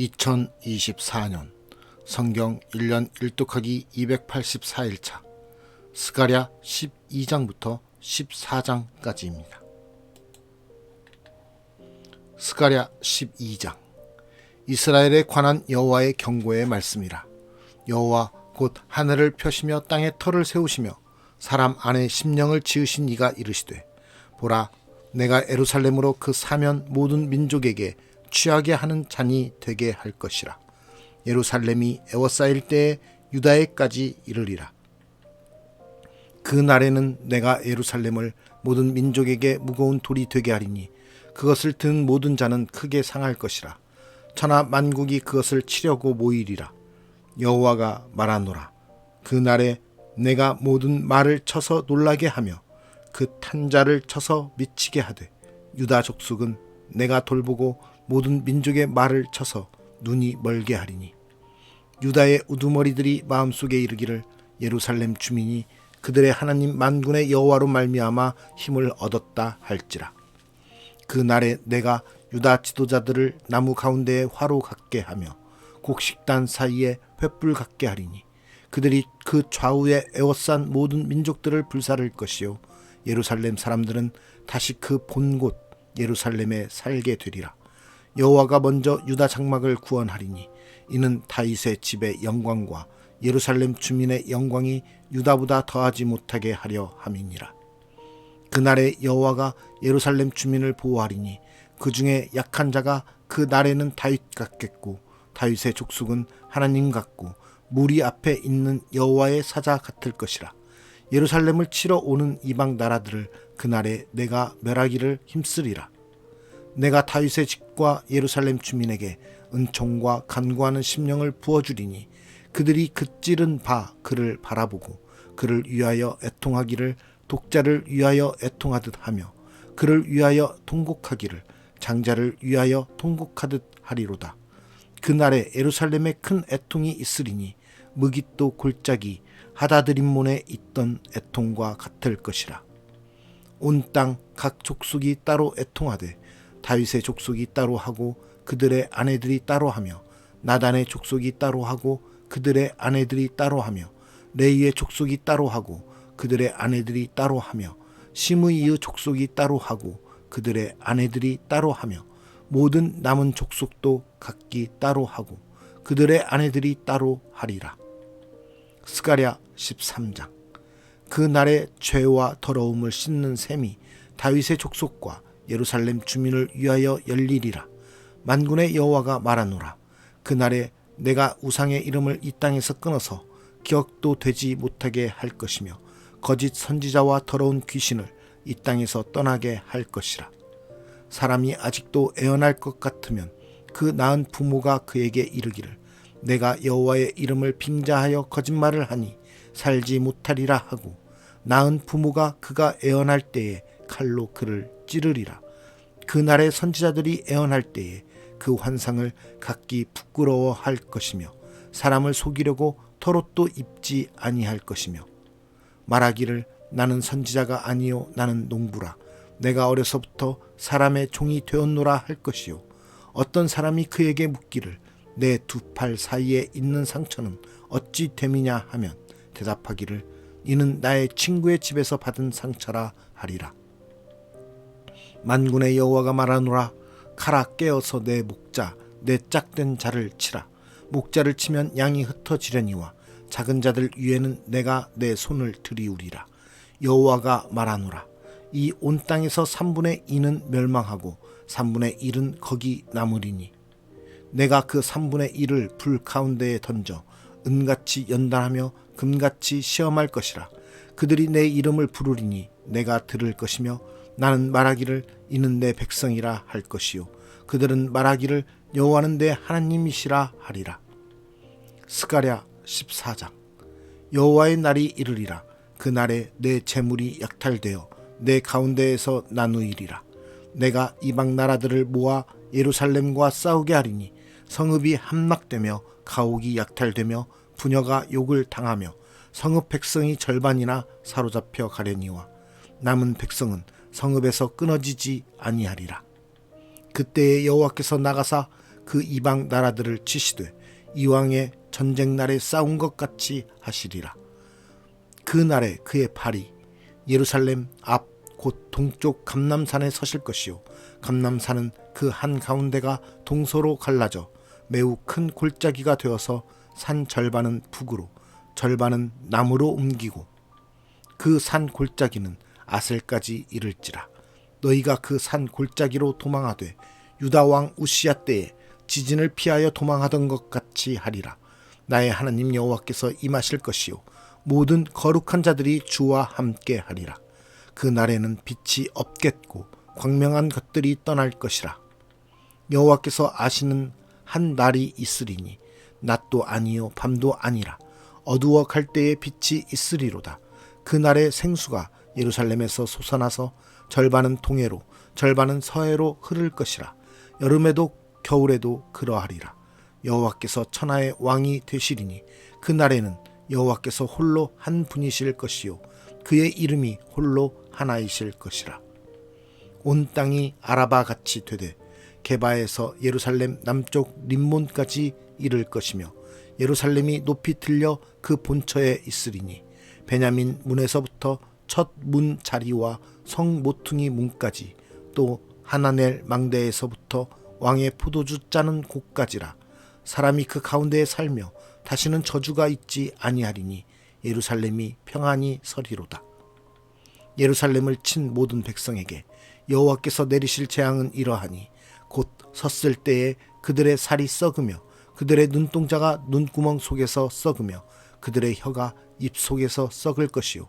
2024년 성경 1년 1독하기 284일차 스가랴 12장부터 14장까지입니다. 스가랴 12장 이스라엘에 관한 여호와의 경고의 말씀이라 여호와 곧 하늘을 펴시며 땅에 터를 세우시며 사람 안에 심령을 지으신 이가 이르시되 보라 내가 에루살렘으로 그 사면 모든 민족에게 취하게 하는 잔이 되게 할 것이라. 예루살렘이 에워싸일 때에 유다에까지 이르리라. 그 날에는 내가 예루살렘을 모든 민족에게 무거운 돌이 되게 하리니 그것을 든 모든 자는 크게 상할 것이라. 천하 만국이 그것을 치려고 모이리라. 여호와가 말하노라. 그 날에 내가 모든 말을 쳐서 놀라게 하며 그 탄자를 쳐서 미치게 하되 유다 족속은 내가 돌보고 모든 민족의 말을 쳐서 눈이 멀게 하리니 유다의 우두머리들이 마음속에 이르기를 예루살렘 주민이 그들의 하나님 만군의 여호와로 말미암아 힘을 얻었다 할지라. 그 날에 내가 유다 지도자들을 나무 가운데에 화로 갖게 하며 곡식단 사이에 횃불 갖게 하리니 그들이 그 좌우에 에워싼 모든 민족들을 불사를 것이요 예루살렘 사람들은 다시 그 본 곳 예루살렘에 살게 되리라 여호와가 먼저 유다 장막을 구원하리니 이는 다윗의 집의 영광과 예루살렘 주민의 영광이 유다보다 더하지 못하게 하려 함이니라. 그날에 여호와가 예루살렘 주민을 보호하리니 그 중에 약한 자가 그 날에는 다윗 같겠고 다윗의 족속은 하나님 같고 무리 앞에 있는 여호와의 사자 같을 것이라. 예루살렘을 치러 오는 이방 나라들을 그날에 내가 멸하기를 힘쓰리라 내가 다윗의 집과 예루살렘 주민에게 은총과 간구하는 심령을 부어주리니 그들이 그 찌른 바 그를 바라보고 그를 위하여 애통하기를 독자를 위하여 애통하듯 하며 그를 위하여 통곡하기를 장자를 위하여 통곡하듯 하리로다. 그날에 예루살렘에 큰 애통이 있으리니 무깃도 골짜기 하다드림몬에 있던 애통과 같을 것이라. 온 땅 각 족속이 따로 애통하되 다윗의 족속이 따로 하고 그들의 아내들이 따로 하며 나단의 족속이 따로 하고 그들의 아내들이 따로 하며 레이의 족속이 따로 하고 그들의 아내들이 따로 하며 시므이의 족속이 따로 하고 그들의 아내들이 따로 하며 모든 남은 족속도 각기 따로 하고 그들의 아내들이 따로 하리라. 스가랴 13장 그 날에 죄와 더러움을 씻는 셈이 다윗의 족속과 예루살렘 주민을 위하여 열리리라. 만군의 여호와가 말하노라. 그 날에 내가 우상의 이름을 이 땅에서 끊어서 기억도 되지 못하게 할 것이며 거짓 선지자와 더러운 귀신을 이 땅에서 떠나게 할 것이라. 사람이 아직도 애원할 것 같으면 그 낳은 부모가 그에게 이르기를 내가 여호와의 이름을 빙자하여 거짓말을 하니 살지 못하리라 하고 낳은 부모가 그가 애원할 때에 칼로 그를 찌르리라. 그날의 선지자들이 애원할 때에 그 환상을 갖기 부끄러워할 것이며 사람을 속이려고 털옷도 입지 아니할 것이며 말하기를 나는 선지자가 아니요 나는 농부라. 내가 어려서부터 사람의 종이 되었노라 할 것이요. 어떤 사람이 그에게 묻기를 내 두 팔 사이에 있는 상처는 어찌 됨이냐 하면 대답하기를 이는 나의 친구의 집에서 받은 상처라 하리라 만군의 여호와가 말하노라. 칼아 깨어서 내 목자 내 짝된 자를 치라. 목자를 치면 양이 흩어지려니와 작은 자들 위에는 내가 내 손을 들이우리라. 여호와가 말하노라. 이 온 땅에서 3분의 2는 멸망하고 3분의 1은 거기 남으리니. 내가 그 3분의 1을 불 가운데에 던져 은같이 연단하며 금같이 시험할 것이라. 그들이 내 이름을 부르리니 내가 들을 것이며 나는 말하기를 이는 내 백성이라 할 것이요. 그들은 말하기를 여호와는 내 하나님이시라 하리라. 스가랴 14장. 여호와의 날이 이르리라. 그 날에 내 재물이 약탈되어 내 가운데에서 나누이리라. 내가 이방 나라들을 모아 예루살렘과 싸우게 하리니 성읍이 함락되며 가옥이 약탈되며 부녀가 욕을 당하며 성읍 백성이 절반이나 사로잡혀 가려니와 남은 백성은 성읍에서 끊어지지 아니하리라. 그때에 여호와께서 나가사 그 이방 나라들을 치시되 이왕의 전쟁 날에 싸운 것 같이 하시리라. 그 날에 그의 팔이 예루살렘 앞 곧 동쪽 감남산에 서실 것이요 감남산은 그 한 가운데가 동서로 갈라져 매우 큰 골짜기가 되어서 산 절반은 북으로 절반은 남으로 옮기고 그 산 골짜기는 아셀까지 이를지라. 너희가 그 산 골짜기로 도망하되 유다 왕 우시야 때에 지진을 피하여 도망하던 것 같이 하리라. 나의 하나님 여호와께서 임하실 것이요. 모든 거룩한 자들이 주와 함께 하리라. 그 날에는 빛이 없겠고 광명한 것들이 떠날 것이라. 여호와께서 아시는 한 날이 있으리니 낮도 아니요 밤도 아니라 어두워 갈 때에 빛이 있으리로다. 그 날에 생수가 예루살렘에서 솟아나서 절반은 동해로 절반은 서해로 흐를 것이라. 여름에도 겨울에도 그러하리라. 여호와께서 천하의 왕이 되시리니 그 날에는 여호와께서 홀로 한 분이실 것이요 그의 이름이 홀로 하나이실 것이라. 온 땅이 아라바 같이 되되 게바에서 예루살렘 남쪽 림몬까지 이를 것이며 예루살렘이 높이 틀려 그 본처에 있으리니 베냐민 문에서부터 첫 문 자리와 성 모퉁이 문까지 또 하나넬 망대에서부터 왕의 포도주 짜는 곳까지라 사람이 그 가운데에 살며 다시는 저주가 있지 아니하리니 예루살렘이 평안히 서리로다. 예루살렘을 친 모든 백성에게 여호와께서 내리실 재앙은 이러하니 곧 섰을 때에 그들의 살이 썩으며 그들의 눈동자가 눈구멍 속에서 썩으며 그들의 혀가 입 속에서 썩을 것이요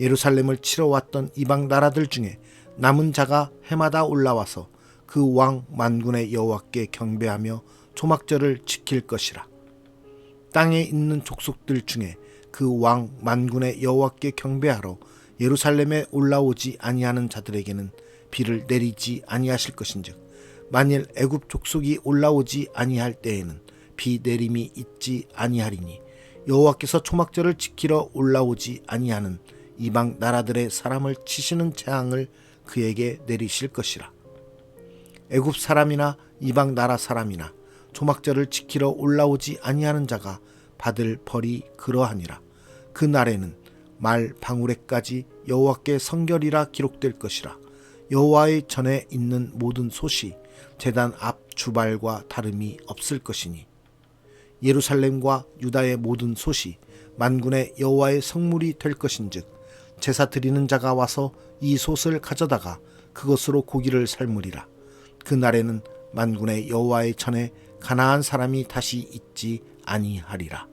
예루살렘을 치러 왔던 이방 나라들 중에 남은 자가 해마다 올라와서 그 왕 만군의 여호와께 경배하며 초막절을 지킬 것이라. 땅에 있는 족속들 중에 그 왕 만군의 여호와께 경배하러 예루살렘에 올라오지 아니하는 자들에게는 비를 내리지 아니하실 것인즉 만일 애굽 족속이 올라오지 아니할 때에는 비 내림이 있지 아니하리니 여호와께서 초막절을 지키러 올라오지 아니하는 이방 나라들의 사람을 치시는 재앙을 그에게 내리실 것이라. 애굽 사람이나 이방 나라 사람이나 초막절을 지키러 올라오지 아니하는 자가 받을 벌이 그러하니라. 그 날에는 말 방울에까지 여호와께 성결이라 기록될 것이라. 여호와의 전에 있는 모든 솥이 제단 앞 주발과 다름이 없을 것이니. 예루살렘과 유다의 모든 솥이 만군의 여호와의 성물이 될 것인즉 제사 드리는 자가 와서 이 솥을 가져다가 그것으로 고기를 삶으리라. 그 날에는 만군의 여호와의 전에 가나안 사람이 다시 있지 아니하리라